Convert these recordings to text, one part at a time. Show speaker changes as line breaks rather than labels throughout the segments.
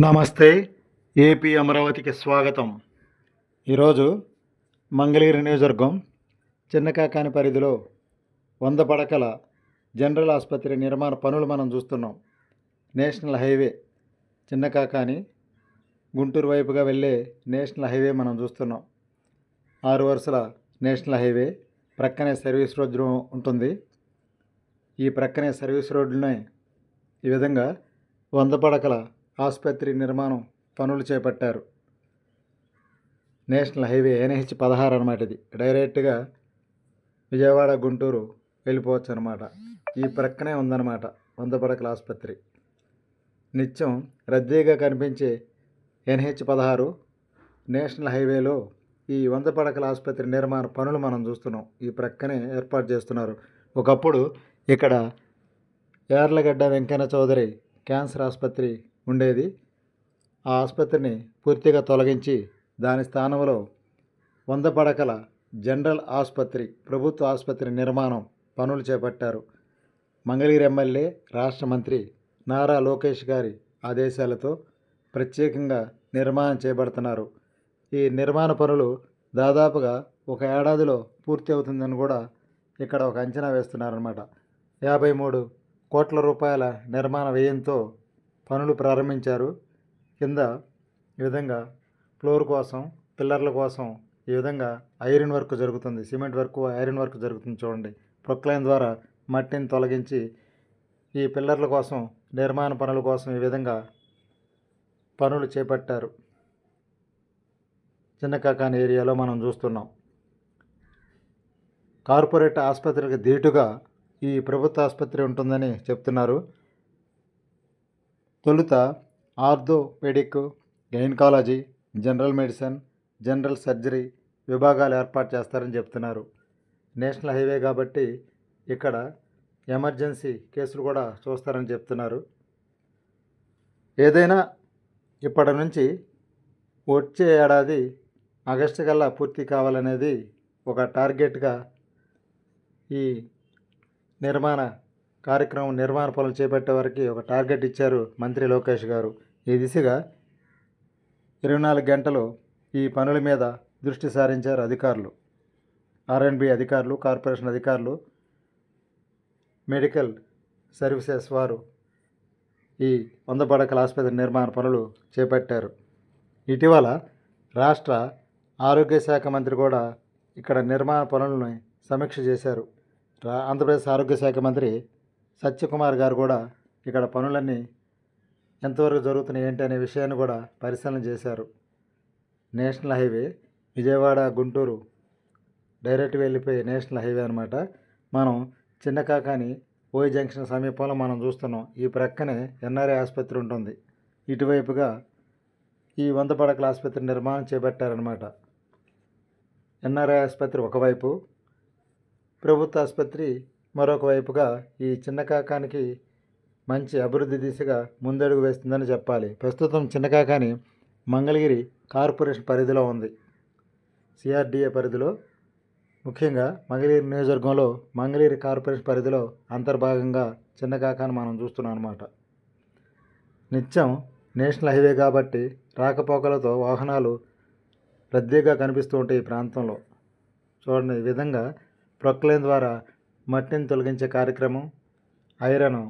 నమస్తే ఏపీ అమరావతికి స్వాగతం. ఈరోజు మంగళగిరి నియోజకవర్గం చిన్నకాకాని పరిధిలో వంద పడకల జనరల్ ఆసుపత్రి నిర్మాణ పనులు మనం చూస్తున్నాం. నేషనల్ హైవే చిన్నకాకాని గుంటూరు వైపుగా వెళ్ళే నేషనల్ హైవే మనం చూస్తున్నాం. ఆరు వరుసల నేషనల్ హైవే ప్రక్కనే సర్వీస్ రోడ్డు ఉంటుంది. ఈ ప్రక్కనే సర్వీస్ రోడ్డునే ఈ విధంగా వంద పడకల ఆసుపత్రి నిర్మాణం పనులు చేపట్టారు. నేషనల్ హైవే ఎన్హెచ్ పదహారు అనమాట ఇది. డైరెక్ట్గా విజయవాడ గుంటూరు వెళ్ళిపోవచ్చు అనమాట ఈ ప్రక్కనే ఉందన్నమాట వంద పడకల ఆసుపత్రి. నిత్యం రద్దీగా కనిపించే ఎన్హెచ్ పదహారు నేషనల్ హైవేలో ఈ వంద పడకల ఆసుపత్రి నిర్మాణ పనులు మనం చూస్తున్నాం. ఈ ప్రక్కనే ఏర్పాటు చేస్తున్నారు. ఒకప్పుడు ఇక్కడ యార్లగడ్డ వెంకన్న చౌదరి క్యాన్సర్ ఆసుపత్రి ఉండేది. ఆ ఆసుపత్రిని పూర్తిగా తొలగించి దాని స్థానంలో వంద పడకల జనరల్ ఆసుపత్రి ప్రభుత్వ ఆసుపత్రి నిర్మాణం పనులు చేపట్టారు. మంగళగిరి ఎమ్మెల్యే రాష్ట్ర మంత్రి నారా లోకేష్ గారి ఆదేశాలతో ప్రత్యేకంగా నిర్మాణం చేపడుతున్నారు. ఈ నిర్మాణ పనులు దాదాపుగా ఒక ఏడాదిలో పూర్తి అవుతుందని కూడా ఇక్కడ ఒక అంచనా వేస్తున్నారన్నమాట. యాభై మూడు కోట్ల రూపాయల నిర్మాణ వ్యయంతో పనులు ప్రారంభించారు. కింద ఈ విధంగా ఫ్లోర్ కోసం పిల్లర్ల కోసం ఈ విధంగా ఐరన్ వర్క్ జరుగుతుంది. సిమెంట్ వర్క్ ఐరన్ వర్క్ జరుగుతుంది చూడండి. ప్రొక్లైన్ ద్వారా మట్టిని తొలగించి ఈ పిల్లర్ల కోసం నిర్మాణ పనుల కోసం ఈ విధంగా పనులు చేపట్టారు. చిన్నకాకాని ఏరియాలో మనం చూస్తున్నాం. కార్పొరేట్ ఆసుపత్రికి ధీటుగా ఈ ప్రభుత్వ ఆసుపత్రి ఉంటుందని చెప్తున్నారు. తొలుత orthopaedic gynaecology general medicine general surgery విభాగాలు ఏర్పాటు చేస్తారని చెప్తున్నారు. నేషనల్ హైవే కాబట్టి ఇక్కడ ఎమర్జెన్సీ కేసులు కూడా చూస్తారని చెప్తున్నారు. ఏదైనా ఇప్పటి నుంచి వచ్చే ఏడాది ఆగస్టు కల్లా పూర్తి కావాలనేది ఒక టార్గెట్గా ఈ నిర్మాణ కార్యక్రమం నిర్మాణ పనులు చేపట్టే వారికి ఒక టార్గెట్ ఇచ్చారు మంత్రి లోకేష్ గారు. ఈ దిశగా ఇరవై నాలుగు గంటలు ఈ పనుల మీద దృష్టి సారించారు అధికారులు. ఆర్ఎన్బి అధికారులు కార్పొరేషన్ అధికారులు మెడికల్ సర్వీసెస్ వారు ఈ వంద పడకల ఆసుపత్రి నిర్మాణ పనులు చేపట్టారు. ఇటీవల రాష్ట్ర ఆరోగ్య శాఖ మంత్రి కూడా ఇక్కడ నిర్మాణ పనులను సమీక్ష చేశారు. రా ఆంధ్రప్రదేశ్ ఆరోగ్య శాఖ మంత్రి సత్యకుమార్ గారు కూడా ఇక్కడ పనులన్నీ ఎంతవరకు జరుగుతున్నాయి ఏంటి అనే విషయాన్ని కూడా పరిశీలన చేశారు. National highway Vijayawada Guntur direct వెళ్ళిపోయే నేషనల్ హైవే అనమాట మనం చిన్న కాకాని ఓయి జంక్షన్ సమీపంలో మనం చూస్తున్నాం. ఈ ప్రక్కనే ఎన్ఆర్ఐ ఆసుపత్రి ఉంటుంది. ఇటువైపుగా ఈ వంద పడకల ఆసుపత్రి నిర్మాణం చేపట్టారనమాట ఎన్ఆర్ఐ ఆసుపత్రి ఒకవైపు ప్రభుత్వ ఆసుపత్రి మరొక వైపుగా ఈ చిన్న కాకానికి మంచి అభివృద్ధి దిశగా ముందడుగు వేస్తుందని చెప్పాలి. ప్రస్తుతం చిన్న కాకాని మంగళగిరి కార్పొరేషన్ పరిధిలో ఉంది. సిఆర్డిఏ పరిధిలో. ముఖ్యంగా మంగళగిరి నియోజకవర్గంలో మంగళగిరి కార్పొరేషన్ పరిధిలో అంతర్భాగంగా చిన్న కాకాని మనం చూస్తున్నాం అనమాట నిత్యం నేషనల్ హైవే కాబట్టి రాకపోకలతో వాహనాలు రద్దీగా కనిపిస్తూ ఉంటాయి ఈ ప్రాంతంలో. చూడండి ఈ విధంగా ప్రొక్లైన్ ద్వారా మట్టిని తొలగించే కార్యక్రమం ఐరన్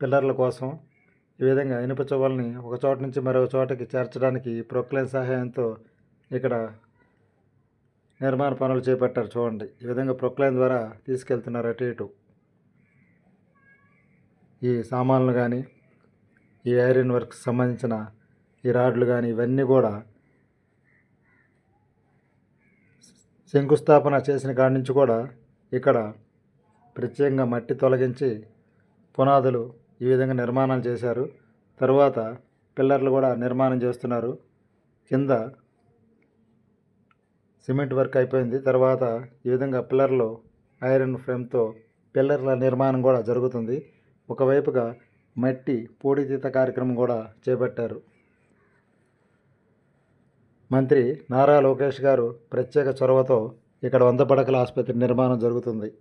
పిల్లర్ల కోసం ఈ విధంగా ఇనుప చువ్వల్ని ఒక చోట నుంచి మరొక చోటకి చేర్చడానికి ప్రొక్లైన్ సహాయంతో ఇక్కడ నిర్మాణ పనులు చేపట్టారు చూడండి. ఈ విధంగా ప్రొక్లైన్ ద్వారా తీసుకెళ్తున్నారు అటు ఇటు. ఈ సామాన్లు కానీ ఈ ఐరన్ వర్క్ సంబంధించిన ఈ రాడ్లు కానీ ఇవన్నీ కూడా శంకుస్థాపన చేసిన కాడి నుంచి కూడా ఇక్కడ ప్రత్యేకంగా మట్టి తొలగించి పునాదులు ఈ విధంగా నిర్మాణాలు చేశారు. తర్వాత పిల్లర్లు కూడా నిర్మాణం చేస్తున్నారు. కింద సిమెంట్ వర్క్ అయిపోయింది. తర్వాత ఈ విధంగా పిల్లర్లు ఐరన్ ఫ్రేమ్తో పిల్లర్ల నిర్మాణం కూడా జరుగుతుంది. ఒకవైపుగా మట్టి పూడితీత కార్యక్రమం కూడా చేపట్టారు. మంత్రి నారా లోకేష్ గారు ప్రత్యేక చొరవతో ఇక్కడ వంద పడకల ఆసుపత్రి నిర్మాణం జరుగుతుంది.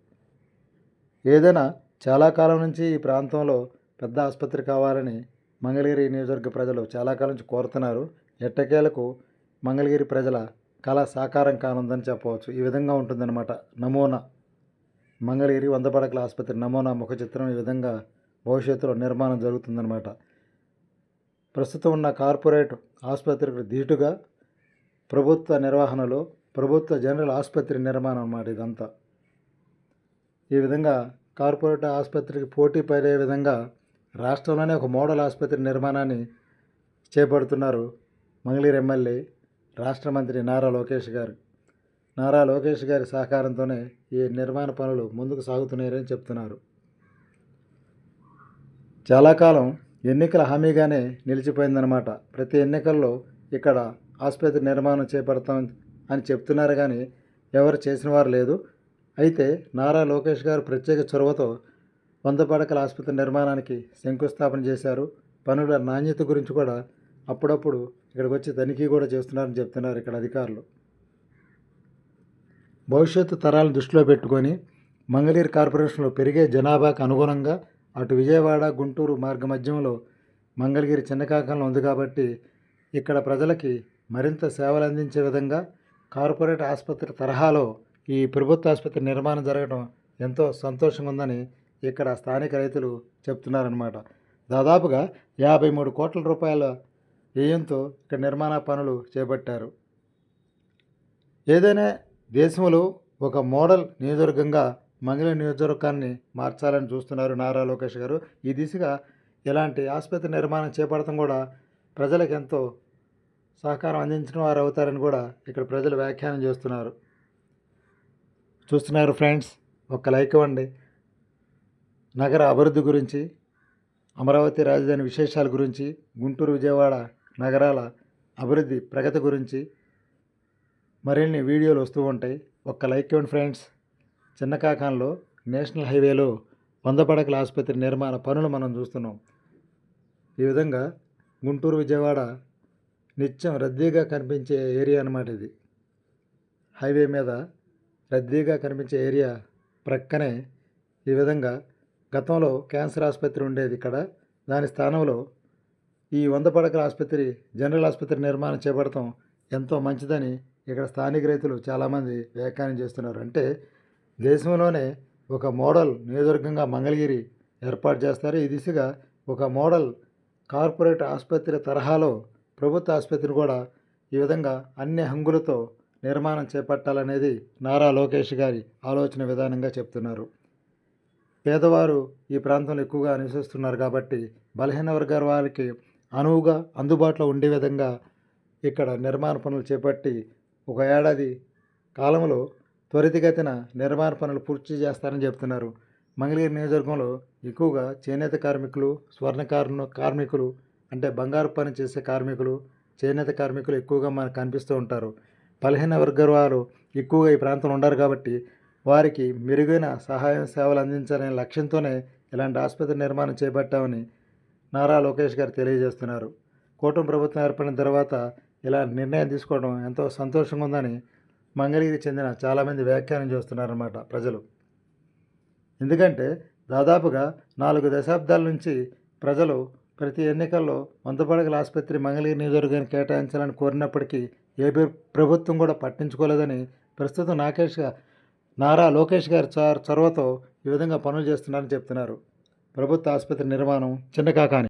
ఏదైనా చాలా కాలం నుంచి ఈ ప్రాంతంలో పెద్ద ఆసుపత్రి కావాలని మంగళగిరి నియోజకవర్గ ప్రజలు చాలా కాలం నుంచి కోరుతున్నారు. ఎట్టకేలకు మంగళగిరి ప్రజల కళ సాకారం కానుందని చెప్పవచ్చు. ఈ విధంగా ఉంటుందన్నమాట. నమూనా. మంగళగిరి వంద పడకల ఆసుపత్రి నమూనా ముఖ చిత్రం ఈ విధంగా భవిష్యత్తులో నిర్మాణం జరుగుతుందన్నమాట. ప్రస్తుతం ఉన్న కార్పొరేట్ ఆసుపత్రికి ధీటుగా ప్రభుత్వ నిర్వహణలో ప్రభుత్వ జనరల్ ఆసుపత్రి నిర్మాణం అన్నమాట ఇదంతా. ఈ విధంగా కార్పొరేట్ ఆసుపత్రికి పోటీ పడే విధంగా రాష్ట్రంలోనే ఒక మోడల్ ఆసుపత్రి నిర్మాణాన్ని చేపడుతున్నారు మంగళీర్ ఎమ్మెల్యే రాష్ట్ర మంత్రి నారా లోకేష్ గారు. నారా లోకేష్ గారి సహకారంతోనే ఈ నిర్మాణ పనులు ముందుకు సాగుతున్నాయని చెప్తున్నారు. చాలా కాలం ఎన్నికల హామీగానే నిలిచిపోయిందనమాట ప్రతి ఎన్నికల్లో ఇక్కడ ఆసుపత్రి నిర్మాణం చేపడతాం అని చెప్తున్నారు కానీ ఎవరు చేసిన వారు లేదు. అయితే నారా లోకేష్ గారు ప్రత్యేక చొరవతో వంద పడకల ఆసుపత్రి నిర్మాణానికి శంకుస్థాపన చేశారు. పనుల నాణ్యత గురించి కూడా అప్పుడప్పుడు ఇక్కడికి వచ్చి తనిఖీ కూడా చేస్తున్నారని చెప్తున్నారు ఇక్కడ అధికారులు. భవిష్యత్తు తరాలను దృష్టిలో పెట్టుకొని మంగళగిరి కార్పొరేషన్లో పెరిగే జనాభాకు అనుగుణంగా అటు విజయవాడ గుంటూరు మార్గ మధ్యంలో మంగళగిరి చిన్నకాకంలో ఉంది కాబట్టి ఇక్కడ ప్రజలకి మరింత సేవలు అందించే విధంగా కార్పొరేట్ ఆసుపత్రి తరహాలో ఈ ప్రభుత్వ ఆసుపత్రి నిర్మాణం జరగడం ఎంతో సంతోషంగా ఉందని ఇక్కడ స్థానిక రైతులు చెప్తున్నారనమాట దాదాపుగా యాభై మూడు కోట్ల రూపాయల వ్యయంతో ఇక్కడ నిర్మాణ పనులు చేపట్టారు. ఏదైనా దేశంలో ఒక మోడల్ నియోజకవర్గంగా మంగళ నియోజకవర్గాన్ని మార్చాలని చూస్తున్నారు నారా లోకేష్ గారు. ఈ దిశగా ఇలాంటి ఆసుపత్రి నిర్మాణం చేపడటం కూడా ప్రజలకు ఎంతో సహకారం అందించిన వారు అవుతారని కూడా ఇక్కడ ప్రజలు వ్యాఖ్యానం చేస్తున్నారు. చూస్తున్నారు ఫ్రెండ్స్ ఒక లైక్ ఇవ్వండి. నగర అభివృద్ధి గురించి అమరావతి రాజధాని విశేషాల గురించి గుంటూరు విజయవాడ నగరాల అభివృద్ధి ప్రగతి గురించి మరిన్ని వీడియోలు వస్తూ ఉంటాయి. ఒక్క లైక్ ఇవ్వండి ఫ్రెండ్స్. చిన్నకాకంలో నేషనల్ హైవేలో వంద పడకల ఆసుపత్రి నిర్మాణ పనులు మనం చూస్తున్నాం. ఈ విధంగా గుంటూరు విజయవాడ నిత్యం రద్దీగా కనిపించే ఏరియా అన్నమాట ఇది. హైవే మీద రద్దీగా కనిపించే ఏరియా ప్రక్కనే ఈ విధంగా గతంలో క్యాన్సర్ ఆసుపత్రి ఉండేది ఇక్కడ. దాని స్థానంలో ఈ వంద పడకల ఆసుపత్రి జనరల్ ఆసుపత్రి నిర్మాణం చేపడటం ఎంతో మంచిదని ఇక్కడ స్థానిక రైతులు చాలామంది వ్యాఖ్యానం చేస్తున్నారు. అంటే దేశంలోనే ఒక మోడల్ నియోజకవర్గంగా మంగళగిరి ఏర్పాటు చేస్తారు. ఈ దిశగా ఒక మోడల్ కార్పొరేట్ ఆసుపత్రి తరహాలో ప్రభుత్వ ఆసుపత్రిని కూడా ఈ విధంగా అన్ని హంగులతో నిర్మాణం చేపట్టాలనేది నారా లోకేష్ గారి ఆలోచన విధానంగా చెప్తున్నారు. పేదవారు ఈ ప్రాంతంలో ఎక్కువగా నివసిస్తున్నారు కాబట్టి బలహీన వర్గాల వారికి అనువుగా అందుబాటులో ఉండే విధంగా ఇక్కడ నిర్మాణ పనులు చేపట్టి ఒక ఏడాది కాలంలో త్వరితగతిన నిర్మాణ పనులు పూర్తి చేస్తారని చెప్తున్నారు. మంగళగిరి నియోజకవర్గంలో ఎక్కువగా చేనేత కార్మికులు స్వర్ణకారు కార్మికులు అంటే బంగారు పని చేసే కార్మికులు చేనేత కార్మికులు ఎక్కువగా మనకు కనిపిస్తూ ఉంటారు. బలహీన వర్గాల వారు ఎక్కువగా ఈ ప్రాంతంలో ఉండరు కాబట్టి వారికి మెరుగైన సహాయం సేవలు అందించాలనే లక్ష్యంతోనే ఇలాంటి ఆసుపత్రి నిర్మాణం చేపట్టామని నారా లోకేష్ గారు తెలియజేస్తున్నారు. కూటమి ప్రభుత్వం ఏర్పడిన తర్వాత ఇలా నిర్ణయం తీసుకోవడం ఎంతో సంతోషంగా ఉందని మంగళగిరికి చెందిన చాలామంది వ్యాఖ్యానం చేస్తున్నారన్నమాట ప్రజలు. ఎందుకంటే దాదాపుగా నాలుగు దశాబ్దాల నుంచి ప్రజలు ప్రతి ఎన్నికల్లో వందపడగల ఆసుపత్రి మంగళగిరి నియోజకవర్గాన్ని కేటాయించాలని కోరినప్పటికీ ఏ ప్రభుత్వం కూడా పట్టించుకోలేదని ప్రస్తుతం నాకేష్ నారా లోకేష్ గారి చొ- చొరవతో ఈ విధంగా పనులు చేస్తున్నారని చెప్తున్నారు. ప్రభుత్వ ఆసుపత్రి నిర్మాణం చిన్న కాకాని